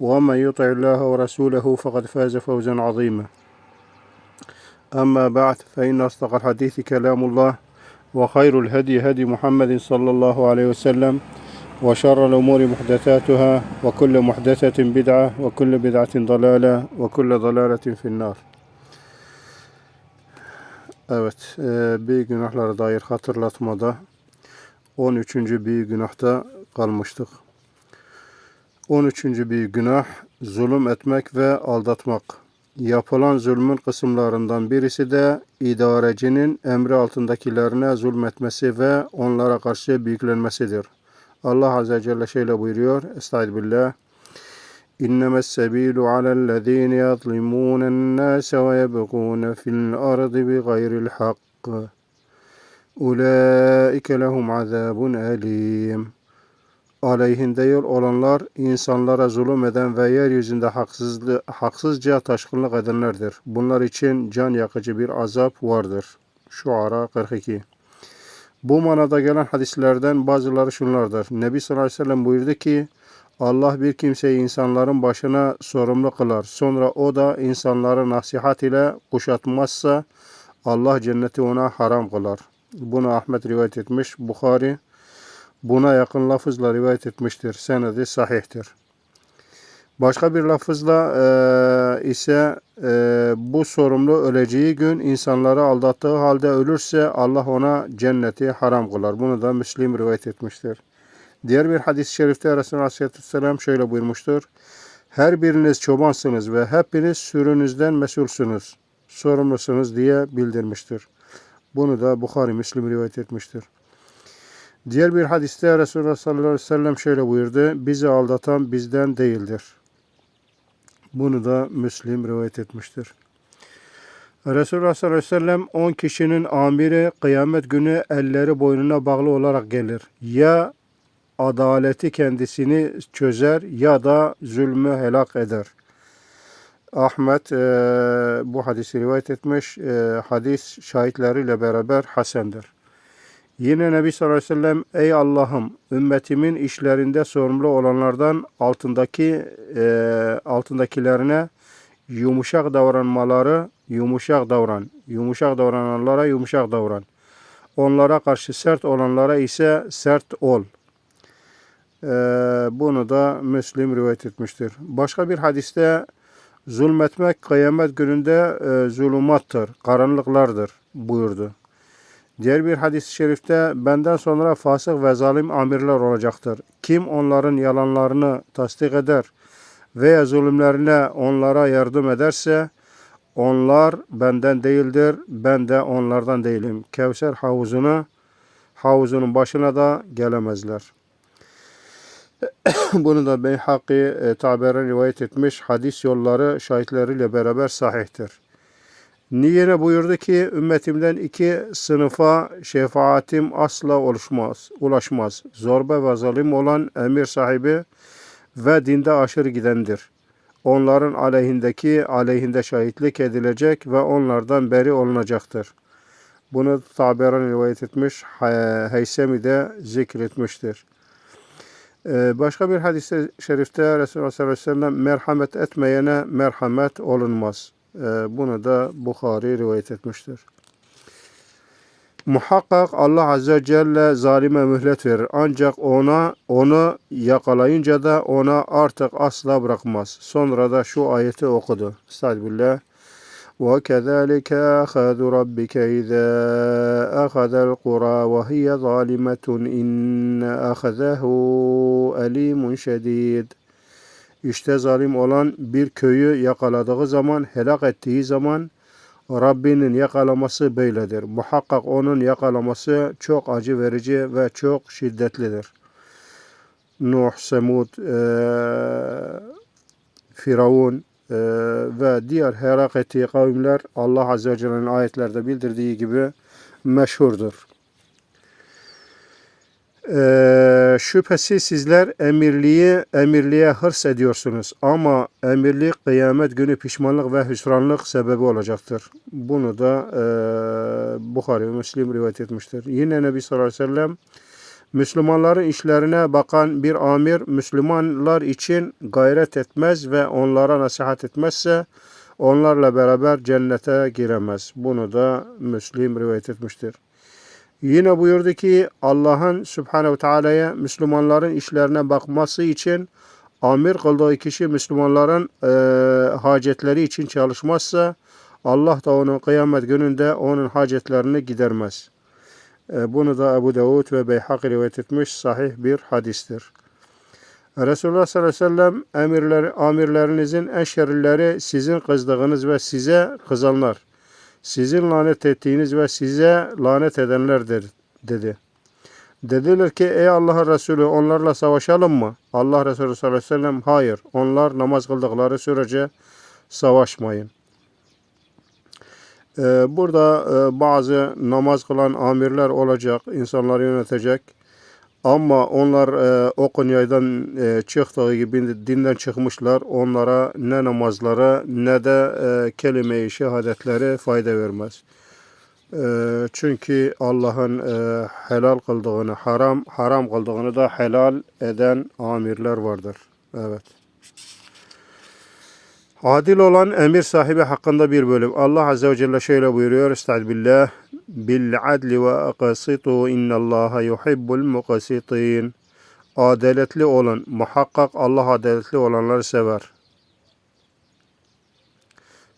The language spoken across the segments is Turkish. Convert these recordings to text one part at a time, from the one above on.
ومن يطع الله ورسوله فقد فاز فوزا عظيما أما بعد فإن أصدق الحديث كلام الله وخير الهدي هدي محمد صلى الله عليه وسلم وشر الأمور محدثاتها وكل محدثة بدعة وكل بدعة ضلالة وكل ضلالة في النار Evet, e, büyük günahlara dair hatırlatmada 13. büyük günahta kalmıştık. 13. büyük günah zulüm etmek ve aldatmak. Yapılan zulmün kısımlarından birisi de idarecinin emri altındakilerine zulmetmesi ve onlara karşı büyüklenmesidir. Allah Azze ve Celle şöyle buyuruyor. Estağfirullah. إنما السبيل على الذين يظلمون الناس ويبغون في الأرض بغير الحق أولئك لهم عذاب أليم Aleyhinde yol olanlar insanlara zulüm eden ve yeryüzünde haksızlı, haksızca taşkınlık edenlerdir. Bunlar için can yakıcı bir azap vardır. Şuara 42 Bu manada gelen hadislerden bazıları şunlardır. Nebi sallallahu aleyhi ve sellem buyurdu ki Allah bir kimseyi insanların başına sorumlu kılar. Sonra o da insanları nasihat ile kuşatmazsa Allah cenneti ona haram kılar. Bunu Ahmet rivayet etmiş. Bukhari buna yakın lafızla rivayet etmiştir. Senedi sahihtir. Başka bir lafızla e, ise e, bu sorumlu öleceği gün insanları aldattığı halde ölürse Allah ona cenneti haram kılar. Bunu da Müslim rivayet etmiştir. Diğer bir hadis-i şerifte Resulullah Aleyhisselatü Vesselam şöyle buyurmuştur. Her biriniz çobansınız ve hepiniz sürünüzden mesulsünüz, sorumlusunuz diye bildirmiştir. Bunu da Bukhari Müslim rivayet etmiştir. Diğer bir hadiste Resulullah sallallahu aleyhi ve sellem şöyle buyurdu. Bizi aldatan bizden değildir. Bunu da Müslim rivayet etmiştir. Resulullah sallallahu aleyhi ve sellem 10 kişinin amiri kıyamet günü elleri boynuna bağlı olarak gelir. Ya adaleti kendisini çözer ya da zulmü helak eder. Ahmet e, bu hadisi rivayet etmiş. E, hadis şahitleriyle beraber hasendir. Yine Nebi sallallahu aleyhi ve sellem ey Allah'ım ümmetimin işlerinde sorumlu olanlardan altındaki e, altındakilerine yumuşak davranmaları yumuşak davran. Yumuşak davrananlara yumuşak davran. Onlara karşı sert olanlara ise sert ol. Ee, bunu da Müslim rivayet etmiştir. Başka bir hadiste zulmetmek kıyamet gününde e, zulümattır, karanlıklardır buyurdu. Diğer bir hadis-i şerifte benden sonra fasık ve zalim amirler olacaktır. Kim onların yalanlarını tasdik eder veya zulümlerine onlara yardım ederse onlar benden değildir, ben de onlardan değilim. Kevser havuzuna, havuzunun başına da gelemezler. Bunu da Beyhaki e, taberen rivayet etmiş. Hadis yolları şahitleriyle beraber sahihtir. Niyene buyurdu ki ümmetimden iki sınıfa şefaatim asla oluşmaz, ulaşmaz. Zorba ve zalim olan emir sahibi ve dinde aşırı gidendir. Onların aleyhindeki aleyhinde şahitlik edilecek ve onlardan beri olunacaktır. Bunu Taberan rivayet etmiş, Heysemi de zikretmiştir. Ee, başka bir hadis-i şerifte Resulullah sallallahu aleyhi ve sellem merhamet etmeyene merhamet olunmaz. Ee, bunu da Bukhari rivayet etmiştir. Muhakkak Allah Azze ve Celle zalime mühlet verir. Ancak ona onu yakalayınca da ona artık asla bırakmaz. Sonra da şu ayeti okudu. Estağfirullah. وكذلك أخذ ربك إذا أخذ القرى وهي ظالمة إن أخذه أليم şedid. işte zalim olan bir köyü yakaladığı zaman, helak ettiği zaman Rabbinin yakalaması böyledir. Muhakkak onun yakalaması çok acı verici ve çok şiddetlidir. Nuh, Semud, eee Firavun eee, ve diğer helak ettiği kavimler Allah Azze ve Celle'nin ayetlerde bildirdiği gibi meşhurdur. Eee, şüphesiz sizler emirliği emirliğe hırs ediyorsunuz ama emirlik kıyamet günü pişmanlık ve hüsranlık sebebi olacaktır. Bunu da eee Bukhari ve Müslim rivayet etmiştir. Yine Nebi sallallahu aleyhi ve sellem Müslümanların işlerine bakan bir amir Müslümanlar için gayret etmez ve onlara nasihat etmezse onlarla beraber cennete giremez. Bunu da Müslim rivayet etmiştir. Yine buyurdu ki Allah'ın Subhanehu Teala'ya Müslümanların işlerine bakması için amir kıldığı kişi Müslümanların eee, hacetleri için çalışmazsa Allah da onun kıyamet gününde onun hacetlerini gidermez. E, Bunu da Ebu Davud ve Beyhak rivayet etmiş sahih bir hadistir. Resulullah sallallahu aleyhi ve sellem emirler, amirlerinizin en şerlileri sizin kızdığınız ve size kızanlar. Sizin lanet ettiğiniz ve size lanet edenlerdir dedi. Dediler ki ey Allah'ın Resulü onlarla savaşalım mı? Allah Resulü sallallahu aleyhi ve sellem hayır onlar namaz kıldıkları sürece savaşmayın. Ee, burada e, bazı namaz kılan amirler olacak, insanları yönetecek. Ama onlar e, okun yaydan e, çıktığı gibi dinden çıkmışlar. Onlara ne namazlara ne de e, kelime-i şehadetleri fayda vermez. E, çünkü Allah'ın e, helal kıldığını haram, haram kıldığını da helal eden amirler vardır. Evet. Adil olan emir sahibi hakkında bir bölüm. Allah Azze ve Celle şöyle buyuruyor. Estaizu billah. Bil adli ve akasitu innallaha yuhibbul mukasitin. Adaletli olun. Muhakkak Allah adaletli olanları sever.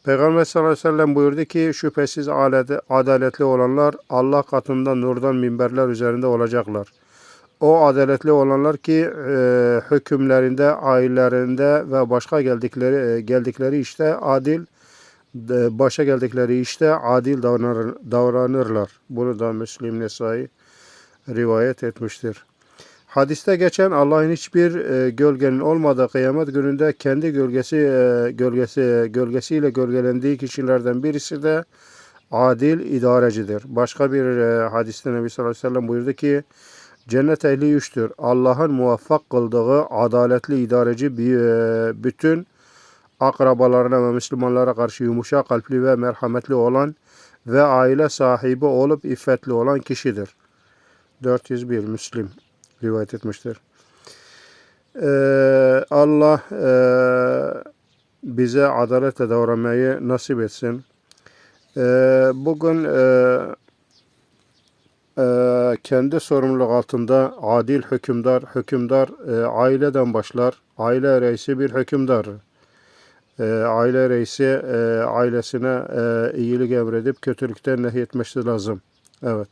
Peygamber sallallahu aleyhi ve sellem buyurdu ki şüphesiz adale- adaletli olanlar Allah katında nurdan minberler üzerinde olacaklar. O adaletli olanlar ki e, hükümlerinde, ailelerinde ve başka geldikleri e, geldikleri işte adil e, başa geldikleri işte adil davranır, davranırlar. Bunu da Müslim Nesai rivayet etmiştir. Hadiste geçen Allah'ın hiçbir e, gölgenin olmadığı kıyamet gününde kendi gölgesi e, gölgesi gölgesiyle gölgelendiği kişilerden birisi de adil idarecidir. Başka bir e, hadiste Nebi sallallahu aleyhi ve sellem buyurdu ki Cennet ehli üçtür. Allah'ın muvaffak kıldığı adaletli idareci e, bütün akrabalarına ve Müslümanlara karşı yumuşak kalpli ve merhametli olan ve aile sahibi olup iffetli olan kişidir. 401 Müslim rivayet etmiştir. Ee, Allah e, bize adaletle davranmayı nasip etsin. Ee, bugün e, e, kendi sorumluluk altında adil hükümdar, hükümdar e, aileden başlar. Aile reisi bir hükümdar. E, aile reisi e, ailesine e, iyilik emredip kötülükten nehyetmesi lazım. Evet.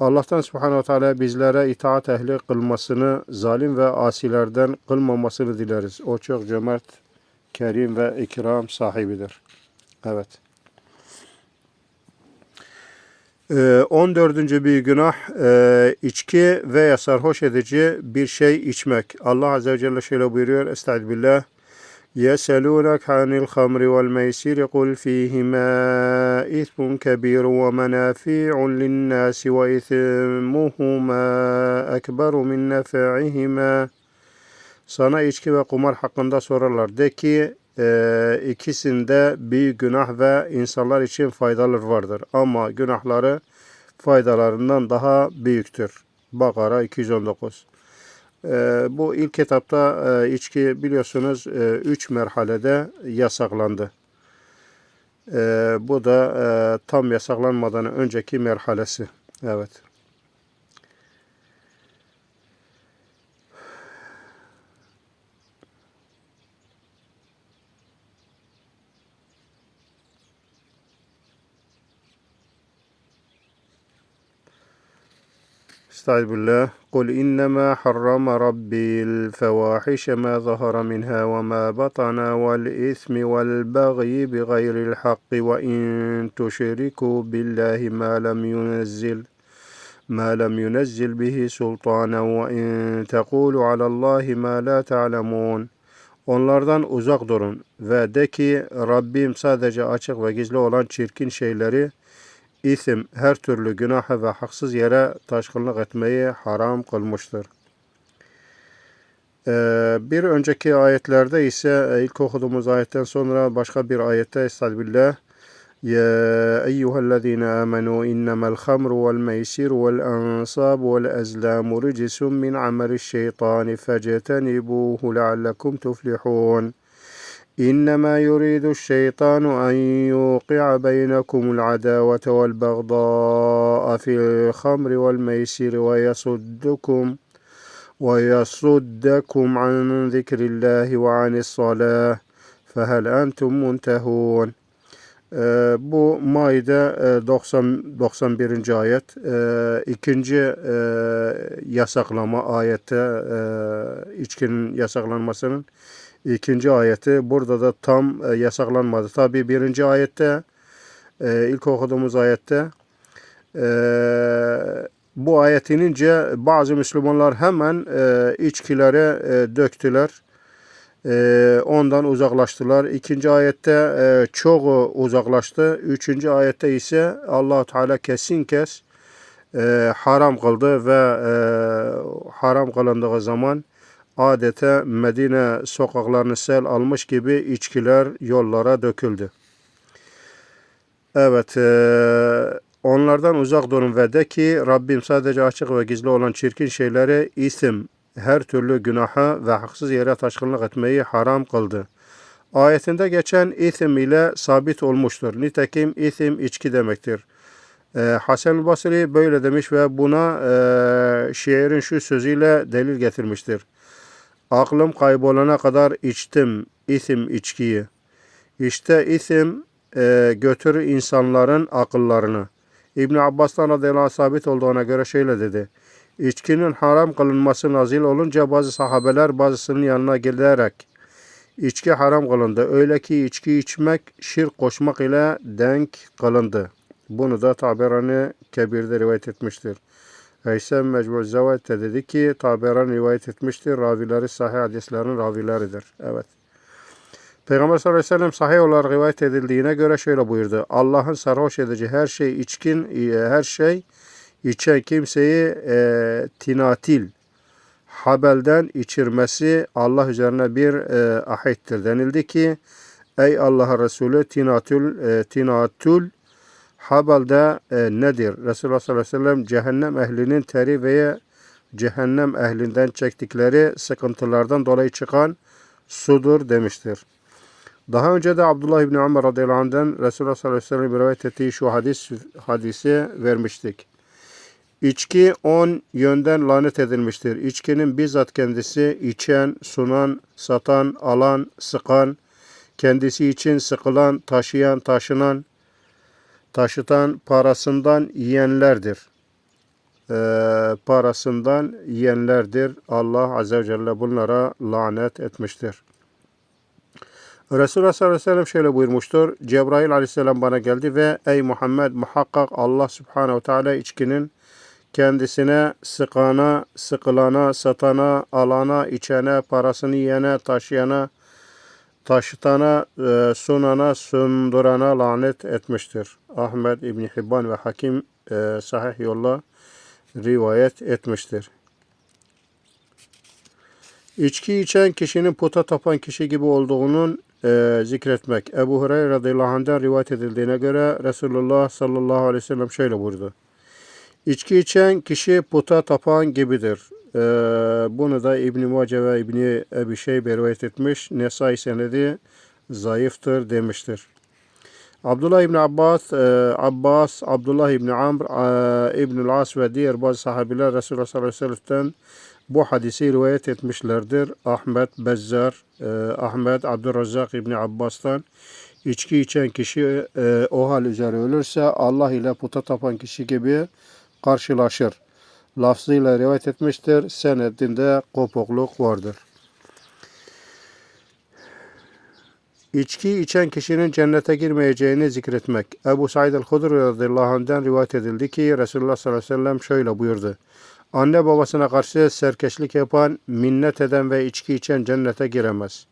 Allah'tan subhanahu teala bizlere itaat ehli kılmasını, zalim ve asilerden kılmamasını dileriz. O çok cömert, kerim ve ikram sahibidir. Evet. Ee, 14. bir günah e, içki veya sarhoş edici bir şey içmek. Allah Azze ve Celle şöyle buyuruyor. Estaizu billah. يسألونك عن الخمر والميسر قل فيهما إثم كبير ومنافع للناس وإثمهما أكبر من نفعهما Sana içki ve kumar hakkında sorarlar. De ki e, ikisinde büyük günah ve insanlar için faydalar vardır. Ama günahları faydalarından daha büyüktür. Bakara 219 e, Bu ilk etapta e, içki biliyorsunuz 3 e, merhalede yasaklandı. E, bu da e, tam yasaklanmadan önceki merhalesi. Evet. Estaizu billah. Kul innema harrama rabbil fevahişe ma zahara minha ve ma batana vel ismi vel bagyi bi gayril haqqi ve in tuşriku billahi ma lem yunezzil ما لم ينزل به سلطانا وإن تقولوا على الله ما لا تعلمون Onlardan uzak durun ve de ki Rabbim sadece açık ve gizli olan çirkin şeyleri isim, her türlü günaha ve haksız yere taşkınlık etmeyi haram kılmıştır. Ee, bir önceki ayetlerde ise e, ilk okuduğumuz ayetten sonra başka bir ayette Estağfirullah يا أيها الذين آمنوا إنما الخمر والميسر والأنصاب والأزلام رجس من عمل الشيطان فاجتنبوه لعلكم تفلحون إنما يريد الشيطان أن يوقع بينكم العداوة والبغضاء في الخمر والميسر ويصدكم ويصدكم عن ذكر الله وعن الصلاة فهل أنتم منتهون Ee, bu Maide e, 90 91. ayet. Ee, ikinci e, yasaklama ayette e, içkinin yasaklanmasının ikinci ayeti. Burada da tam e, yasaklanmadı. Tabi birinci ayette e, ilk okuduğumuz ayette e, bu ayet inince bazı Müslümanlar hemen içkilere döktüler. Ondan uzaklaştılar. İkinci ayette çoğu uzaklaştı. Üçüncü ayette ise allah Teala kesin kes haram kıldı ve haram kılındığı zaman adeta Medine sokaklarını sel almış gibi içkiler yollara döküldü. Evet, e, onlardan uzak durun ve de ki Rabbim sadece açık ve gizli olan çirkin şeyleri isim, her türlü günaha ve haksız yere taşkınlık etmeyi haram kıldı. Ayetinde geçen isim ile sabit olmuştur. Nitekim isim içki demektir. Ee, Hasan Basri böyle demiş ve buna e, şiirin şu sözüyle delil getirmiştir. Aklım kaybolana kadar içtim isim içkiyi. İşte isim e, götürür insanların akıllarını. İbn Abbas'tan radıyallahu anh sabit olduğuna göre şöyle dedi. İçkinin haram kılınması nazil olunca bazı sahabeler bazısının yanına gelerek içki haram kılındı. Öyle ki içki içmek şirk koşmak ile denk kılındı. Bunu da Taberani Kebir'de rivayet etmiştir. Heysem Mecmul Zevat'te dedi ki Taberani rivayet etmiştir. Ravileri sahih hadislerin ravileridir. Evet. Peygamber sallallahu aleyhi ve sellem sahih olarak rivayet edildiğine göre şöyle buyurdu. Allah'ın sarhoş edici her şey içkin, her şey içen kimseyi e, tinatil habelden içirmesi Allah üzerine bir e, ahittir. Denildi ki ey Allah Resulü tinatül e, tinatul habelde e, nedir? Resulullah sallallahu aleyhi ve sellem cehennem ehlinin teri veya cehennem ehlinden çektikleri sıkıntılardan dolayı çıkan sudur demiştir. Daha önce de Abdullah İbni Ömer radıyallahu anh'den Resulullah sallallahu aleyhi ve sellem rivayet ettiği şu hadis hadisi vermiştik. İçki on yönden lanet edilmiştir. İçkinin bizzat kendisi içen, sunan, satan, alan, sıkan, kendisi için sıkılan, taşıyan, taşınan, taşıtan, parasından yiyenlerdir. Ee, parasından yiyenlerdir. Allah Azze ve Celle bunlara lanet etmiştir. Resulullah sallallahu aleyhi ve sellem şöyle buyurmuştur. Cebrail aleyhisselam bana geldi ve ey Muhammed muhakkak Allah subhanehu teala içkinin kendisine sıkana, sıkılana, satana, alana, içene, parasını yiyene, taşıyana, taşıtana, e, sunana, sundurana lanet etmiştir. Ahmet İbni Hibban ve Hakim e, sahih yolla rivayet etmiştir. İçki içen kişinin puta tapan kişi gibi olduğunun e, zikretmek. Ebu Hureyre radıyallahu anh'den rivayet edildiğine göre Resulullah sallallahu aleyhi ve sellem şöyle buyurdu. İçki içen kişi puta tapan gibidir. Ee, bunu da İbn-i Mace ve İbn-i Ebi Şeybe rivayet etmiş. Nesai senedi zayıftır demiştir. Abdullah İbni Abbas, e, Abbas, Abdullah İbni Amr, e, İbnül As ve diğer bazı sahabiler Resulullah sallallahu aleyhi ve sellem'den bu hadisi rivayet etmişlerdir. Ahmet Bezzar, e, Ahmet Abdurrazzak İbni Abbas'tan içki içen kişi e, o hal üzere ölürse Allah ile puta tapan kişi gibi karşılaşır. lafzıyla rivayet etmiştir. Senedinde kopukluk vardır. İçki içen kişinin cennete girmeyeceğini zikretmek. Ebu Said el-Hudri radıyallahu anh'den rivayet edildi ki Resulullah sallallahu aleyhi ve sellem şöyle buyurdu. Anne babasına karşı serkeşlik yapan, minnet eden ve içki içen cennete giremez.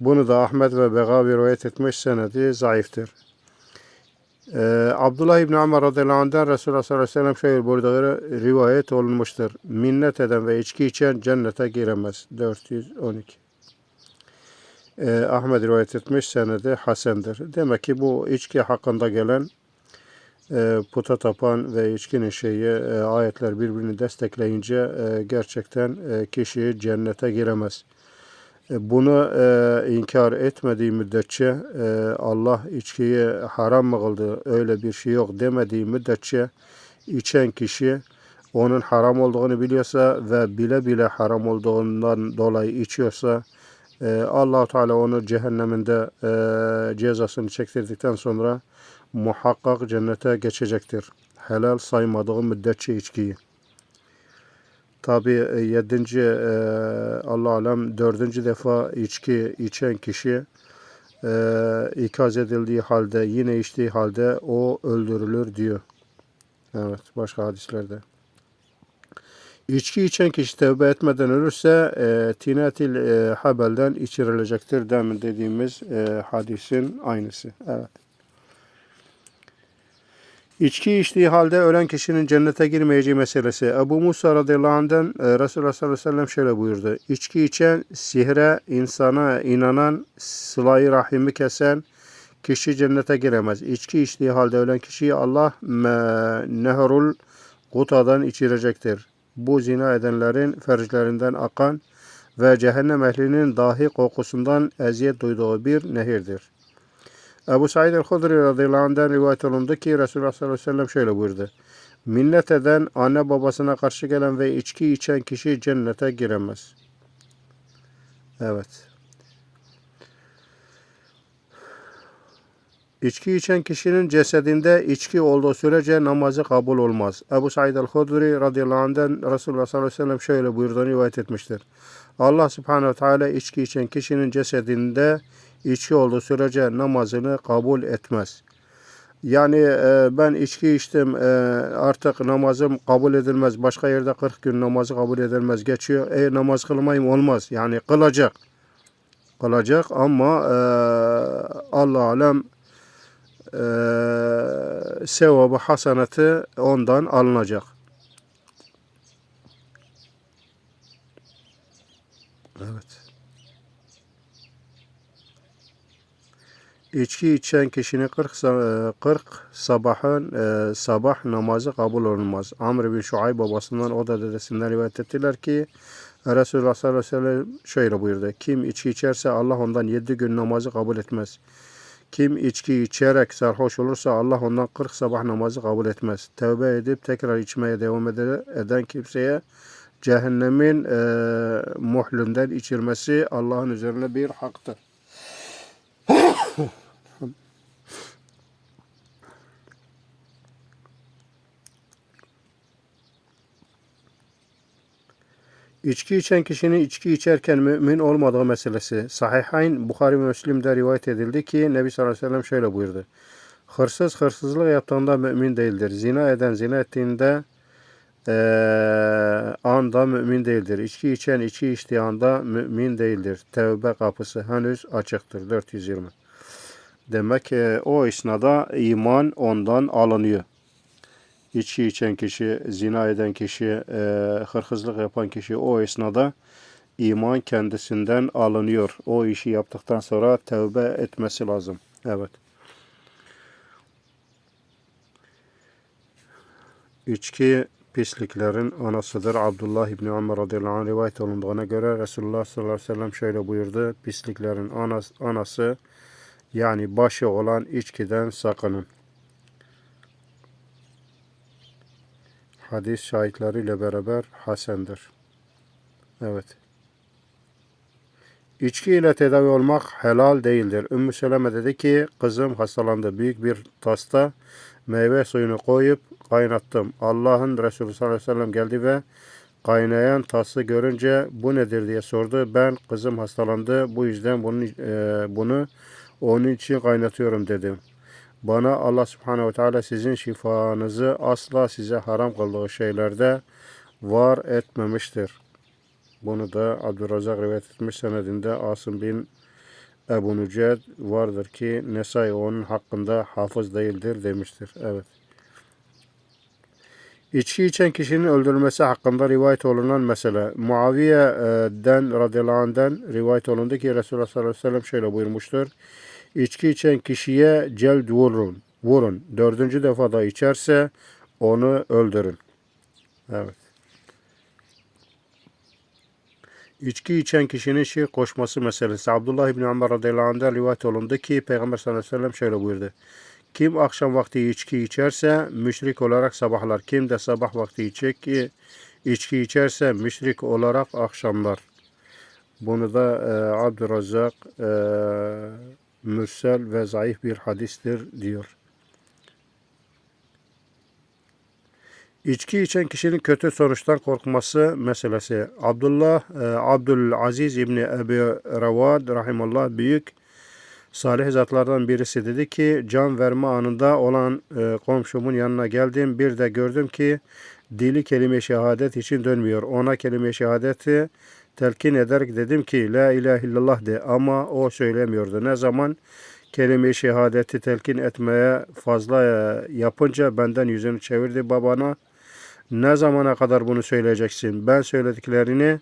Bunu da Ahmet ve Begavi rivayet etmiş senedi zayıftır. Ee, Abdullah İbni Ömer radıyallahu anh'den Resulullah sallallahu aleyhi ve sellem şöyle buyurduğu rivayet olunmuştur. Minnet eden ve içki içen cennete giremez. 412 e, Ahmet rivayet etmiş senedi hasendir. Demek ki bu içki hakkında gelen e, puta tapan ve içkinin şeyi e, ayetler birbirini destekleyince e, gerçekten e, kişi cennete giremez. E, bunu e, inkar etmediği müddetçe e, Allah içkiyi haram mı kıldı öyle bir şey yok demediği müddetçe içen kişi onun haram olduğunu biliyorsa ve bile bile haram olduğundan dolayı içiyorsa e, allah Teala onu cehenneminde e, cezasını çektirdikten sonra muhakkak cennete geçecektir. Helal saymadığı müddetçe içkiyi. Tabi yedinci e, Allah alem dördüncü defa içki içen kişi e, ikaz edildiği halde yine içtiği halde o öldürülür diyor. Evet başka hadislerde. İçki içen kişi tevbe etmeden ölürse e, tinetil e, habelden içirilecektir demin dediğimiz e, hadisin aynısı. Evet. İçki içtiği halde ölen kişinin cennete girmeyeceği meselesi. Ebu Musa radıyallahu anh'den e, Resulullah sallallahu aleyhi ve sellem şöyle buyurdu. İçki içen, sihre, insana inanan, sılayı rahimi kesen kişi cennete giremez. İçki içtiği halde ölen kişiyi Allah nehrul gutadan içirecektir. Bu zina edenlerin ferclerinden akan ve cehennem ehlinin dahi kokusundan eziyet duyduğu bir nehirdir. Ebu Said el-Hudri radıyallahu anh'den rivayet olundu ki Resulullah sallallahu aleyhi ve sellem şöyle buyurdu. Minnet eden, anne babasına karşı gelen ve içki içen kişi cennete giremez. Evet. İçki içen kişinin cesedinde içki olduğu sürece namazı kabul olmaz. Ebu Said el-Hudri radıyallahu anh'den Resulullah sallallahu aleyhi ve sellem şöyle buyurduğunu rivayet etmiştir. Allah subhanehu ve teala içki içen kişinin cesedinde içki olduğu sürece namazını kabul etmez. Yani e, ben içki içtim e, artık namazım kabul edilmez. Başka yerde 40 gün namazı kabul edilmez geçiyor. E namaz kılmayayım olmaz. Yani kılacak. Kılacak ama e, Allah alem e, sevabı hasanatı ondan alınacak. Evet. İçki içen kişinin 40, 40 sabahın e, sabah namazı kabul olunmaz. Amr bin Şuayb babasından o da dedesinden rivayet ettiler ki Resulullah sallallahu aleyhi ve sellem şöyle buyurdu. Kim içki içerse Allah ondan 7 gün namazı kabul etmez. Kim içki içerek sarhoş olursa Allah ondan 40 sabah namazı kabul etmez. Tevbe edip tekrar içmeye devam eden kimseye cehennemin e, muhlünden içirmesi Allah'ın üzerine bir haktır. İçki içen kişinin içki içerken mümin olmadığı meselesi. Sahihayn Bukhari ve Müslim'de rivayet edildi ki Nebi sallallahu aleyhi ve sellem şöyle buyurdu. Hırsız hırsızlık yaptığında mümin değildir. Zina eden zina ettiğinde e, anda mümin değildir. İçki içen içki içtiği anda mümin değildir. Tevbe kapısı henüz açıktır. 420. Demek e, o esnada iman ondan alınıyor içki içen kişi, zina eden kişi, e, hırhızlık yapan kişi o esnada iman kendisinden alınıyor. O işi yaptıktan sonra tevbe etmesi lazım. Evet. İçki pisliklerin anasıdır. Abdullah İbni Ömer radıyallahu anh rivayet olunduğuna göre Resulullah sallallahu aleyhi ve sellem şöyle buyurdu. Pisliklerin anas, anası yani başı olan içkiden sakının. Hadis şahitleriyle beraber hasendir. Evet. İçki ile tedavi olmak helal değildir. Ümmü Seleme dedi ki kızım hastalandı büyük bir tasta Meyve suyunu koyup kaynattım. Allah'ın Resulü sallallahu aleyhi ve sellem geldi ve kaynayan tası görünce bu nedir diye sordu. Ben kızım hastalandı. Bu yüzden bunu, e, bunu onun için kaynatıyorum dedim. Bana Allah subhanehu ve teala sizin şifanızı asla size haram kıldığı şeylerde var etmemiştir. Bunu da Abdurrazak rivayet etmiş senedinde Asım bin Ebu Nüced vardır ki Nesai onun hakkında hafız değildir demiştir. Evet. İçki içen kişinin öldürülmesi hakkında rivayet olunan mesele. Muaviye'den radıyallahu anh'den rivayet olundu ki Resulullah sallallahu aleyhi ve sellem şöyle buyurmuştur. İçki içen kişiye celd vurun. Vurun. Dördüncü defada içerse onu öldürün. Evet. İçki içen kişinin şirk koşması meselesi. Abdullah İbni Ömer radıyallahu anh'dan rivayet olundu ki Peygamber sallallahu aleyhi ve sellem şöyle buyurdu. Kim akşam vakti içki içerse müşrik olarak sabahlar. Kim de sabah vakti içecek ki içki içerse müşrik olarak akşamlar. Bunu da e, Abdurrazzak e, mürsel ve zayıf bir hadistir diyor. İçki içen kişinin kötü sonuçtan korkması meselesi. Abdullah e, Abdülaziz İbni Ebi Revad rahimallah büyük salih zatlardan birisi dedi ki can verme anında olan e, komşumun yanına geldim. Bir de gördüm ki dili kelime şehadet için dönmüyor. Ona kelime şehadeti telkin ederek dedim ki la ilahe illallah de ama o söylemiyordu. Ne zaman kelime şehadeti telkin etmeye fazla e, yapınca benden yüzünü çevirdi babana. Ne zamana kadar bunu söyleyeceksin? Ben söylediklerini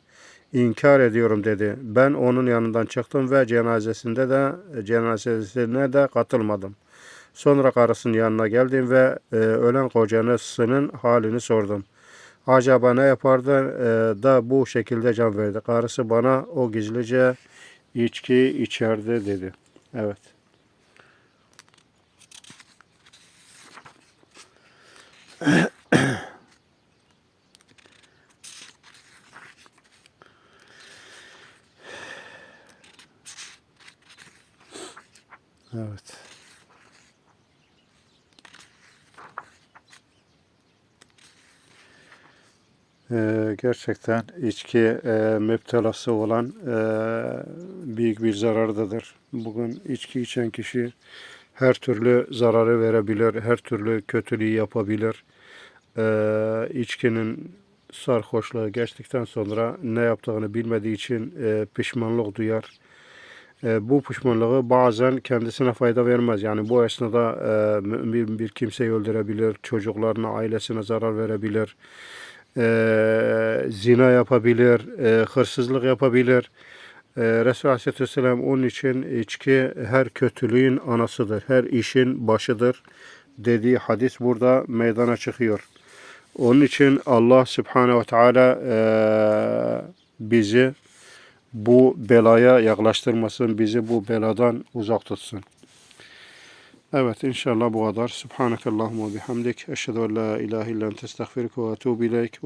inkar ediyorum dedi. Ben onun yanından çıktım ve cenazesinde de cenazesine de katılmadım. Sonra karısının yanına geldim ve e, ölen kocanızın halini sordum. Acaba ne yapardı e, da bu şekilde can verdi? Karısı bana o gizlice içki içerdi dedi. Evet. Evet. Ee, gerçekten içki e, müptelası olan e, büyük bir zarardadır. Bugün içki içen kişi her türlü zararı verebilir, her türlü kötülüğü yapabilir. Ee, içkinin sarhoşluğu geçtikten sonra ne yaptığını bilmediği için e, pişmanlık duyar. E, bu pişmanlığı bazen kendisine fayda vermez. Yani bu esnada e, mümin bir kimseyi öldürebilir, çocuklarına, ailesine zarar verebilir, e, zina yapabilir, e, hırsızlık yapabilir. E, Resulü Aleyhisselam onun için içki her kötülüğün anasıdır, her işin başıdır dediği hadis burada meydana çıkıyor. Onun için Allah Subhanahu ve Teala e, bizi bu belaya yaklaştırmasın, bizi bu beladan uzak tutsun. Evet inşallah bu kadar. Subhanakallahumma bihamdik. Eşhedü en la ilahe illa ente estağfiruke ve etûbü ileyk.